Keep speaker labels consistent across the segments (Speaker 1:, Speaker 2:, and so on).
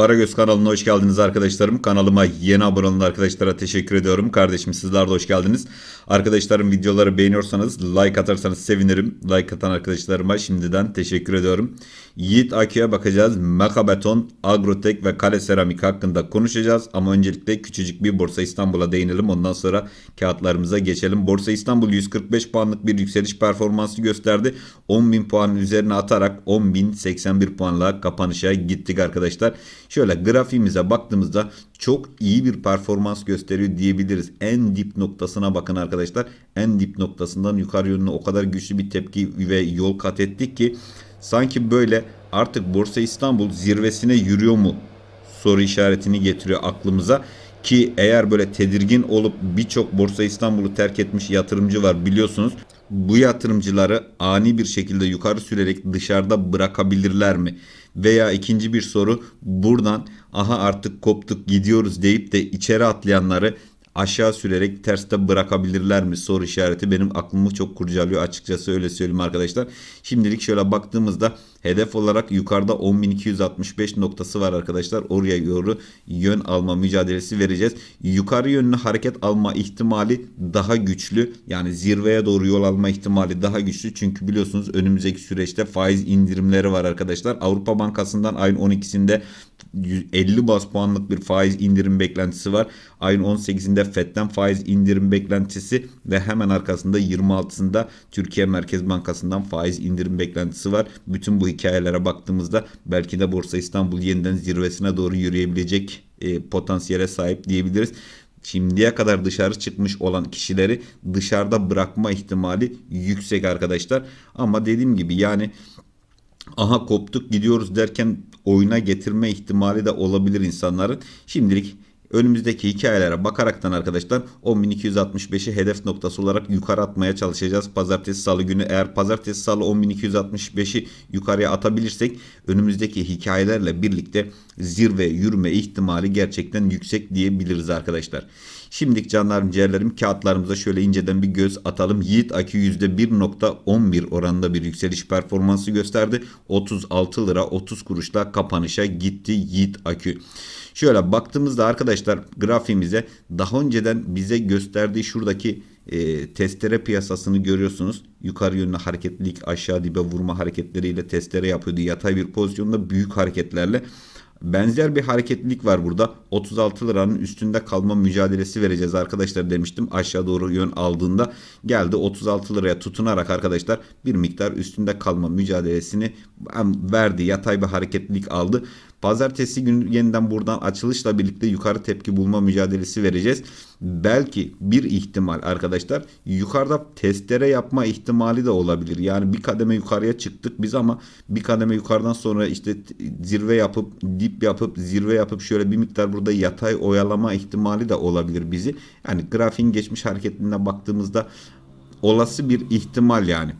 Speaker 1: Paragöz kanalına hoş geldiniz arkadaşlarım. Kanalıma yeni abone olan arkadaşlara teşekkür ediyorum. Kardeşim sizler de hoş geldiniz. Arkadaşlarım videoları beğeniyorsanız like atarsanız sevinirim. Like atan arkadaşlarıma şimdiden teşekkür ediyorum. Yiğit Akü'ye bakacağız. Mekabeton, Agrotek ve Kale Seramik hakkında konuşacağız. Ama öncelikle küçücük bir Borsa İstanbul'a değinelim. Ondan sonra kağıtlarımıza geçelim. Borsa İstanbul 145 puanlık bir yükseliş performansı gösterdi. 10.000 puanın üzerine atarak 10.081 puanla kapanışa gittik arkadaşlar. Şöyle grafiğimize baktığımızda çok iyi bir performans gösteriyor diyebiliriz. En dip noktasına bakın arkadaşlar. En dip noktasından yukarı yönüne o kadar güçlü bir tepki ve yol kat ettik ki sanki böyle artık Borsa İstanbul zirvesine yürüyor mu soru işaretini getiriyor aklımıza. Ki eğer böyle tedirgin olup birçok Borsa İstanbul'u terk etmiş yatırımcı var biliyorsunuz. Bu yatırımcıları ani bir şekilde yukarı sürerek dışarıda bırakabilirler mi? Veya ikinci bir soru buradan aha artık koptuk gidiyoruz deyip de içeri atlayanları aşağı sürerek terste bırakabilirler mi soru işareti benim aklımı çok kurcalıyor açıkçası öyle söyleyeyim arkadaşlar. Şimdilik şöyle baktığımızda hedef olarak yukarıda 10.265 noktası var arkadaşlar. Oraya doğru yön alma mücadelesi vereceğiz. Yukarı yönlü hareket alma ihtimali daha güçlü. Yani zirveye doğru yol alma ihtimali daha güçlü. Çünkü biliyorsunuz önümüzdeki süreçte faiz indirimleri var arkadaşlar. Avrupa Bankası'ndan ayın 12'sinde 50 bas puanlık bir faiz indirim beklentisi var. Ayın 18'inde FED'den faiz indirim beklentisi ve hemen arkasında 26'sında Türkiye Merkez Bankası'ndan faiz indirim beklentisi var. Bütün bu hikayelere baktığımızda belki de Borsa İstanbul yeniden zirvesine doğru yürüyebilecek e, potansiyele sahip diyebiliriz. Şimdiye kadar dışarı çıkmış olan kişileri dışarıda bırakma ihtimali yüksek arkadaşlar. Ama dediğim gibi yani aha koptuk gidiyoruz derken oyuna getirme ihtimali de olabilir insanların. Şimdilik önümüzdeki hikayelere bakaraktan arkadaşlar 10.265'i hedef noktası olarak yukarı atmaya çalışacağız. Pazartesi salı günü eğer pazartesi salı 10.265'i yukarıya atabilirsek önümüzdeki hikayelerle birlikte zirve yürüme ihtimali gerçekten yüksek diyebiliriz arkadaşlar. Şimdilik canlarım ciğerlerim kağıtlarımıza şöyle inceden bir göz atalım. Yiğit Akü %1.11 oranında bir yükseliş performansı gösterdi. 36 lira 30 kuruşla kapanışa gitti Yiğit Akü. Şöyle baktığımızda arkadaşlar grafiğimize daha önceden bize gösterdiği şuradaki e, testere piyasasını görüyorsunuz. Yukarı yönlü hareketlilik aşağı dibe vurma hareketleriyle testere yapıyordu. Yatay bir pozisyonda büyük hareketlerle. Benzer bir hareketlilik var burada. 36 liranın üstünde kalma mücadelesi vereceğiz arkadaşlar demiştim. Aşağı doğru yön aldığında geldi 36 liraya tutunarak arkadaşlar bir miktar üstünde kalma mücadelesini verdi. Yatay bir hareketlilik aldı. Pazartesi günü yeniden buradan açılışla birlikte yukarı tepki bulma mücadelesi vereceğiz. Belki bir ihtimal arkadaşlar yukarıda testere yapma ihtimali de olabilir. Yani bir kademe yukarıya çıktık biz ama bir kademe yukarıdan sonra işte zirve yapıp dip yapıp zirve yapıp şöyle bir miktar burada yatay oyalama ihtimali de olabilir bizi. Yani grafiğin geçmiş hareketine baktığımızda olası bir ihtimal yani.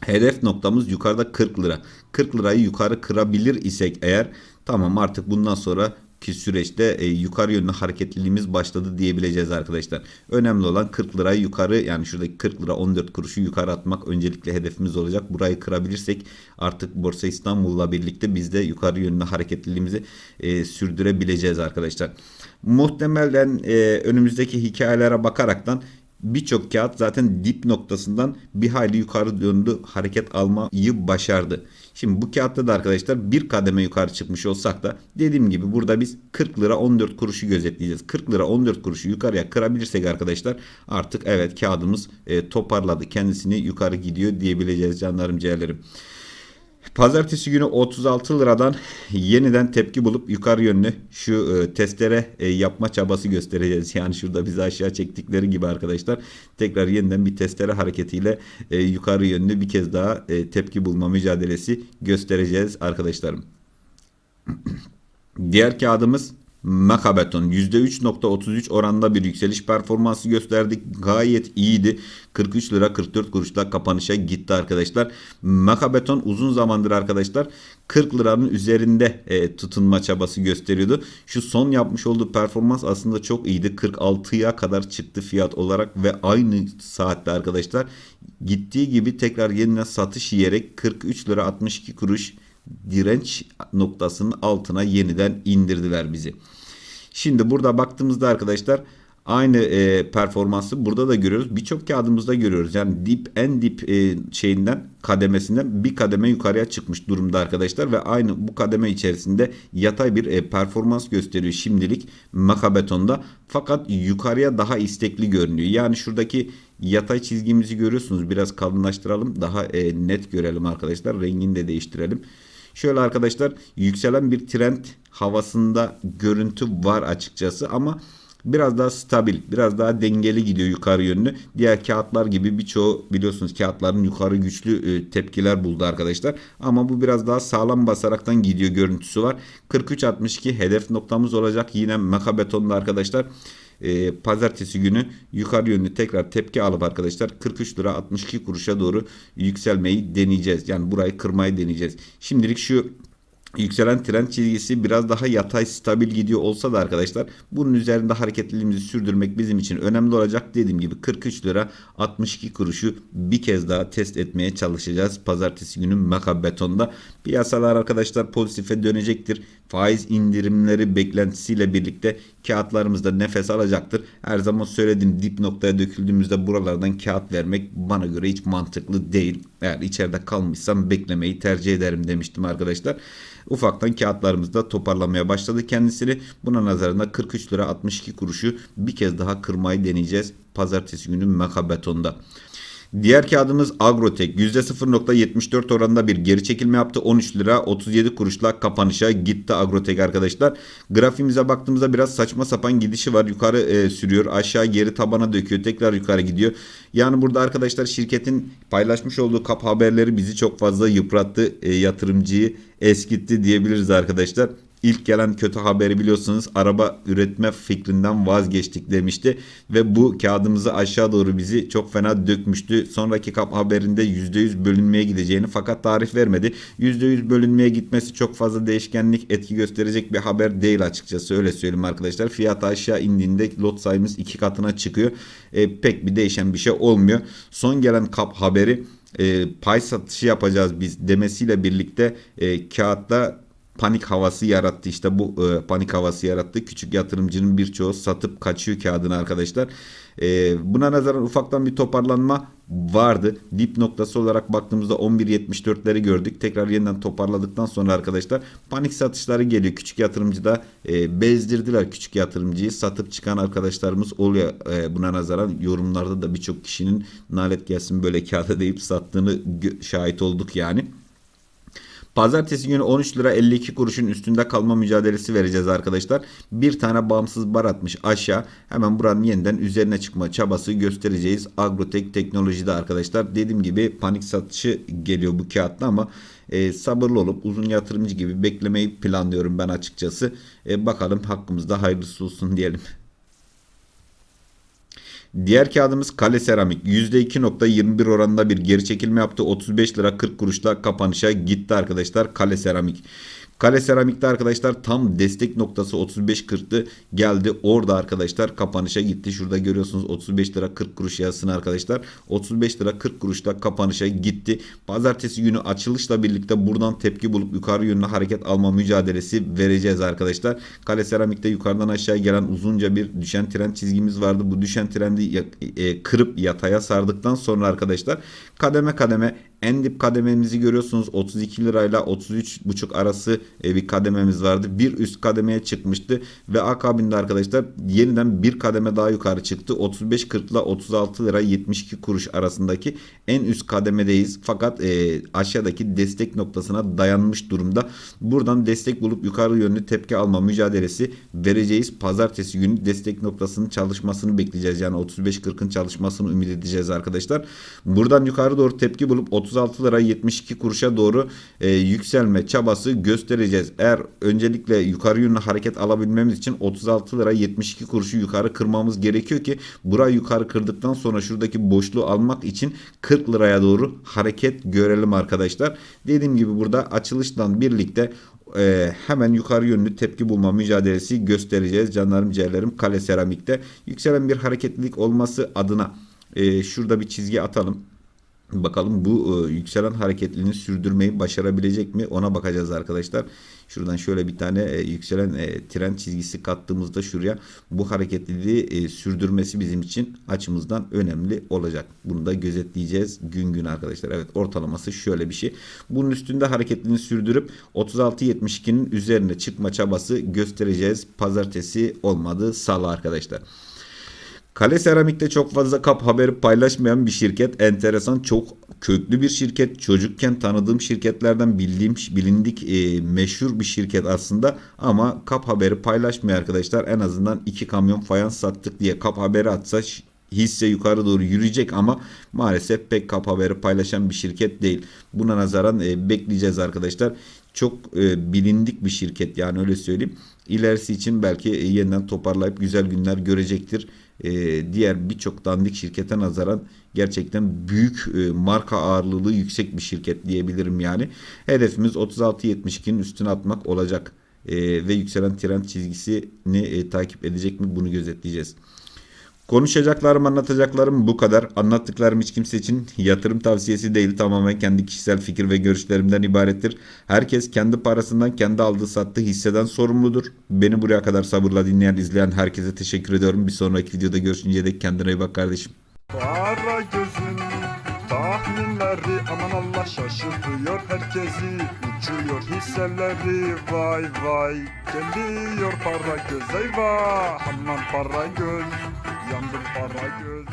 Speaker 1: Hedef noktamız yukarıda 40 lira. 40 lirayı yukarı kırabilir isek eğer tamam artık bundan sonra ki süreçte e, yukarı yönlü hareketliliğimiz başladı diyebileceğiz arkadaşlar. Önemli olan 40 lirayı yukarı yani şuradaki 40 lira 14 kuruşu yukarı atmak öncelikle hedefimiz olacak. Burayı kırabilirsek artık Borsa İstanbul'la birlikte biz de yukarı yönlü hareketliliğimizi e, sürdürebileceğiz arkadaşlar. Muhtemelen e, önümüzdeki hikayelere bakaraktan birçok kağıt zaten dip noktasından bir hayli yukarı döndü hareket almayı başardı. Şimdi bu kağıtta da arkadaşlar bir kademe yukarı çıkmış olsak da dediğim gibi burada biz 40 lira 14 kuruşu gözetleyeceğiz. 40 lira 14 kuruşu yukarıya kırabilirsek arkadaşlar artık evet kağıdımız e, toparladı. Kendisini yukarı gidiyor diyebileceğiz canlarım ciğerlerim. Pazartesi günü 36 liradan yeniden tepki bulup yukarı yönlü şu e, testere e, yapma çabası göstereceğiz. Yani şurada bizi aşağı çektikleri gibi arkadaşlar tekrar yeniden bir testere hareketiyle e, yukarı yönlü bir kez daha e, tepki bulma mücadelesi göstereceğiz arkadaşlarım. Diğer kağıdımız Makabeton %3.33 oranında bir yükseliş performansı gösterdik. Gayet iyiydi. 43 lira 44 kuruşla kapanışa gitti arkadaşlar. Makabeton uzun zamandır arkadaşlar 40 liranın üzerinde e, tutunma çabası gösteriyordu. Şu son yapmış olduğu performans aslında çok iyiydi. 46'ya kadar çıktı fiyat olarak ve aynı saatte arkadaşlar gittiği gibi tekrar yeniden satış yiyerek 43 lira 62 kuruş direnç noktasının altına yeniden indirdiler bizi. Şimdi burada baktığımızda arkadaşlar aynı e, performansı burada da görüyoruz. Birçok kağıdımızda görüyoruz. Yani dip en dip e, şeyinden kademesinden bir kademe yukarıya çıkmış durumda arkadaşlar ve aynı bu kademe içerisinde yatay bir e, performans gösteriyor şimdilik makabetonda. Fakat yukarıya daha istekli görünüyor. Yani şuradaki yatay çizgimizi görüyorsunuz. Biraz kalınlaştıralım. Daha e, net görelim arkadaşlar. Rengini de değiştirelim. Şöyle arkadaşlar yükselen bir trend havasında görüntü var açıkçası ama biraz daha stabil, biraz daha dengeli gidiyor yukarı yönlü. Diğer kağıtlar gibi birçoğu biliyorsunuz kağıtların yukarı güçlü e, tepkiler buldu arkadaşlar. Ama bu biraz daha sağlam basaraktan gidiyor görüntüsü var. 43.62 hedef noktamız olacak. Yine makabetonda arkadaşlar e, pazartesi günü yukarı yönlü tekrar tepki alıp arkadaşlar 43 lira 62 kuruşa doğru yükselmeyi deneyeceğiz. Yani burayı kırmayı deneyeceğiz. Şimdilik şu Yükselen trend çizgisi biraz daha yatay stabil gidiyor olsa da arkadaşlar bunun üzerinde hareketliliğimizi sürdürmek bizim için önemli olacak. Dediğim gibi 43 lira 62 kuruşu bir kez daha test etmeye çalışacağız. Pazartesi günü Maka Beton'da piyasalar arkadaşlar pozitife dönecektir. Faiz indirimleri beklentisiyle birlikte kağıtlarımızda nefes alacaktır. Her zaman söylediğim dip noktaya döküldüğümüzde buralardan kağıt vermek bana göre hiç mantıklı değil. Eğer içeride kalmışsam beklemeyi tercih ederim demiştim arkadaşlar. Ufaktan kağıtlarımızda toparlamaya başladı kendisini. Buna nazarında 43 lira 62 kuruşu bir kez daha kırmayı deneyeceğiz. Pazartesi günü Mekabeton'da. Diğer kağıdımız Agrotek %0.74 oranında bir geri çekilme yaptı. 13 lira 37 kuruşla kapanışa gitti Agrotek arkadaşlar. Grafiğimize baktığımızda biraz saçma sapan gidişi var. Yukarı e, sürüyor. Aşağı geri tabana döküyor. Tekrar yukarı gidiyor. Yani burada arkadaşlar şirketin paylaşmış olduğu kap haberleri bizi çok fazla yıprattı. E, yatırımcıyı eskitti diyebiliriz arkadaşlar. İlk gelen kötü haberi biliyorsunuz araba üretme fikrinden vazgeçtik demişti. Ve bu kağıdımızı aşağı doğru bizi çok fena dökmüştü. Sonraki kap haberinde %100 bölünmeye gideceğini fakat tarih vermedi. %100 bölünmeye gitmesi çok fazla değişkenlik etki gösterecek bir haber değil açıkçası öyle söyleyeyim arkadaşlar. Fiyat aşağı indiğinde lot sayımız iki katına çıkıyor. E, pek bir değişen bir şey olmuyor. Son gelen kap haberi e, pay satışı yapacağız biz demesiyle birlikte e, kağıtta panik havası yarattı. İşte bu e, panik havası yarattı. Küçük yatırımcının birçoğu satıp kaçıyor kağıdını arkadaşlar. E, buna nazaran ufaktan bir toparlanma vardı. Dip noktası olarak baktığımızda 11.74'leri gördük. Tekrar yeniden toparladıktan sonra arkadaşlar panik satışları geliyor. Küçük yatırımcı da e, bezdirdiler küçük yatırımcıyı. Satıp çıkan arkadaşlarımız oluyor. E, buna nazaran yorumlarda da birçok kişinin nalet gelsin böyle kağıda deyip sattığını şahit olduk yani. Pazartesi günü 13 lira 52 kuruşun üstünde kalma mücadelesi vereceğiz arkadaşlar. Bir tane bağımsız bar atmış aşağı. Hemen buranın yeniden üzerine çıkma çabası göstereceğiz. Agrotek teknolojide arkadaşlar. Dediğim gibi panik satışı geliyor bu kağıtta ama e, sabırlı olup uzun yatırımcı gibi beklemeyi planlıyorum ben açıkçası. E, bakalım hakkımızda hayırlısı olsun diyelim. Diğer kağıdımız Kale Seramik. %2.21 oranında bir geri çekilme yaptı. 35 lira 40 kuruşla kapanışa gitti arkadaşlar Kale Seramik. Kale seramikte arkadaşlar tam destek noktası 35.40'tı. Geldi orada arkadaşlar kapanışa gitti. Şurada görüyorsunuz 35 lira 40 kuruş yazsın arkadaşlar. 35 lira 40 kuruşta kapanışa gitti. Pazartesi günü açılışla birlikte buradan tepki bulup yukarı yönlü hareket alma mücadelesi vereceğiz arkadaşlar. Kale seramikte yukarıdan aşağı gelen uzunca bir düşen trend çizgimiz vardı. Bu düşen trendi e, kırıp yataya sardıktan sonra arkadaşlar kademe kademe en dip kadememizi görüyorsunuz 32 lirayla 33,5 arası e, bir kadememiz vardı. Bir üst kademeye çıkmıştı ve akabinde arkadaşlar yeniden bir kademe daha yukarı çıktı. 35.40 ile 36 lira 72 kuruş arasındaki en üst kademedeyiz. Fakat e, aşağıdaki destek noktasına dayanmış durumda. Buradan destek bulup yukarı yönlü tepki alma mücadelesi vereceğiz. Pazartesi günü destek noktasının çalışmasını bekleyeceğiz. Yani 35.40'ın çalışmasını ümit edeceğiz arkadaşlar. Buradan yukarı doğru tepki bulup 30 36 lira 72 kuruşa doğru e, yükselme çabası göstereceğiz. Eğer öncelikle yukarı yönlü hareket alabilmemiz için 36 lira 72 kuruşu yukarı kırmamız gerekiyor ki burayı yukarı kırdıktan sonra şuradaki boşluğu almak için 40 liraya doğru hareket görelim arkadaşlar. Dediğim gibi burada açılıştan birlikte e, hemen yukarı yönlü tepki bulma mücadelesi göstereceğiz. Canlarım ciğerlerim kale seramikte yükselen bir hareketlilik olması adına e, şurada bir çizgi atalım. Bakalım bu e, yükselen hareketliliğini sürdürmeyi başarabilecek mi? Ona bakacağız arkadaşlar. Şuradan şöyle bir tane e, yükselen e, trend çizgisi kattığımızda şuraya bu hareketliliği e, sürdürmesi bizim için açımızdan önemli olacak. Bunu da gözetleyeceğiz gün gün arkadaşlar. Evet ortalaması şöyle bir şey. Bunun üstünde hareketliliğini sürdürüp 36.72'nin üzerine çıkma çabası göstereceğiz. Pazartesi olmadı salı arkadaşlar. Kale Seramik'te çok fazla kap haberi paylaşmayan bir şirket. Enteresan çok köklü bir şirket. Çocukken tanıdığım şirketlerden bildiğim bilindik e, meşhur bir şirket aslında. Ama kap haberi paylaşmıyor arkadaşlar. En azından iki kamyon fayans sattık diye kap haberi atsa hisse yukarı doğru yürüyecek ama maalesef pek kap haberi paylaşan bir şirket değil. Buna nazaran e, bekleyeceğiz arkadaşlar. Çok e, bilindik bir şirket yani öyle söyleyeyim. İlerisi için belki e, yeniden toparlayıp güzel günler görecektir. E, diğer birçok dandik şirkete nazaran gerçekten büyük e, marka ağırlığı yüksek bir şirket diyebilirim yani. Hedefimiz 36.72'nin üstüne atmak olacak. E, ve yükselen trend çizgisini e, takip edecek mi bunu gözetleyeceğiz. Konuşacaklarım, anlatacaklarım bu kadar. Anlattıklarım hiç kimse için yatırım tavsiyesi değil. Tamamen kendi kişisel fikir ve görüşlerimden ibarettir. Herkes kendi parasından, kendi aldığı sattığı hisseden sorumludur. Beni buraya kadar sabırla dinleyen, izleyen herkese teşekkür ediyorum. Bir sonraki videoda görüşünceye dek kendine iyi bak kardeşim.
Speaker 2: Kara gözün tahminleri aman Allah şaşırtıyor herkesi Uçuyor hisseleri vay vay Geliyor para göz eyvah Aman para göz yandım para göz